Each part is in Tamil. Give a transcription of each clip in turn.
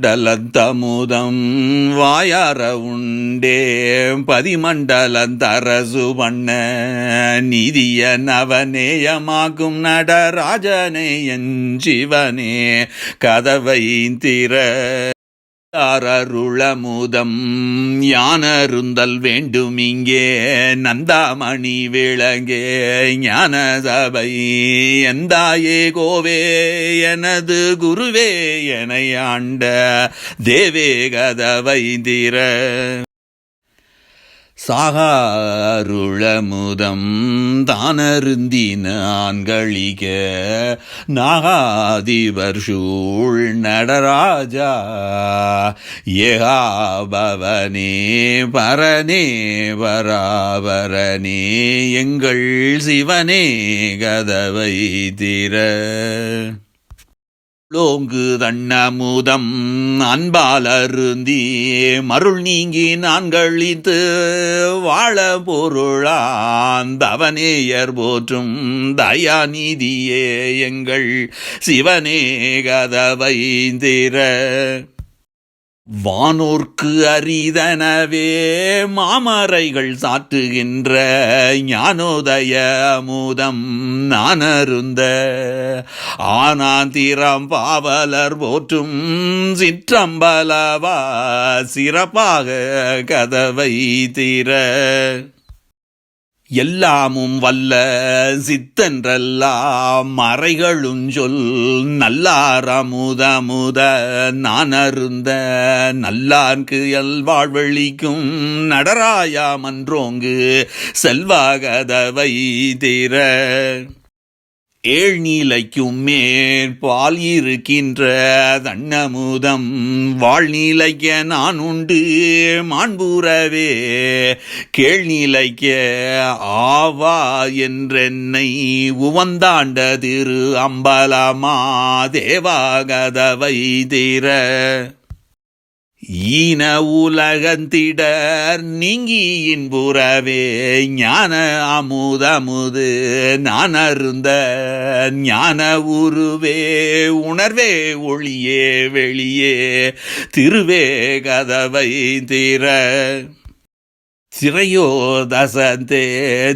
பதிமண்டலந்தமுதம் வாயார உண்டே பதிமண்டலந்தரசு பண்ண நிதிய நவநேயமாகும் நடராஜனே என் சிவனே கதவை திற அருளமுதம் ஞானருந்தல் வேண்டும் இங்கே. நந்தாமணி விளங்கே. ஞான சபை எந்தாயே கோவே. எனது குருவே என ஆண்ட. தேவே கதவை திற. சாகாருளமுதம் தானருந்தி ஆண்களிக நாகாதிபர் சூழ் நடராஜா ஏகாபவனே பரனே பராபரனே எங்கள் சிவனே கதவை திற. லோங்கு தண்ணமுதம் அன்பாலருந்தி மருள் நீங்கி நான் கழித்து வாழ பொருளாந்தவனேயர் போற்றும் தயாநிதியே எங்கள் சிவனே கதவை திற. வானோர்க்கு அரிதனவே மாமரைகள் சாற்றுகின்ற ஞானோதய அமுதம் நான் அருந்த ஆனாந்திரம் பாவலர் போற்றும் சிற்றம்பலவா சிறப்பாக கதவை திற எல்லாமும் வல்ல சித்தன்றெல்லாம் மறைகளும் சொல் நல்லாரமுதமுத நான் அருந்த நல்லார்க்கு எல்வாழ்வழிக்கும் நடராயா மன்றோங்கு செல்வாகதவை தீர ஏழ்நீலைக்கும் மேற்பால் இருக்கின்ற தன்னமுதம். வாழ்நீலைக்க நான் உண்டு மாண்புறவே. கேழ்நீலைக்க ஆவா என்றென்னை உவந்தாண்ட திரு அம்பலமா தேவாகதவை தீர. ஈன உலகந்திடர் நீங்கி இன்புறவே ஞான அமுதமுது நான் அருந்த ஞான உருவே உணர்வே ஒளியே வெளியே திருவே கதவை திற சிறையோதசந்தே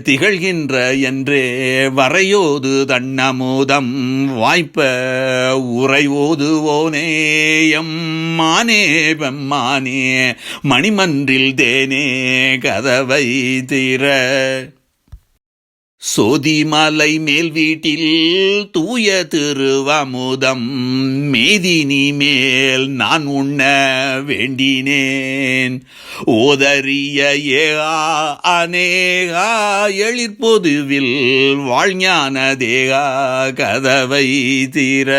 திகழ்கின்ற என்றே வரையோது தன்னமுதம் வாய்ப்ப உரையோதுவோனே எம்மானே பெம்மானே மணிமன்றில் தேனே கதவை தீர. சோதிமலை மேல் வீட்டில் தூய திருவமுதம். மேதினி மேல் நான் உண்ண வேண்டினேன். ஓதறிய ஏகா அநேகா எழிற்பொதுவில் வாழ்ஞான தேகா கதவை தீர.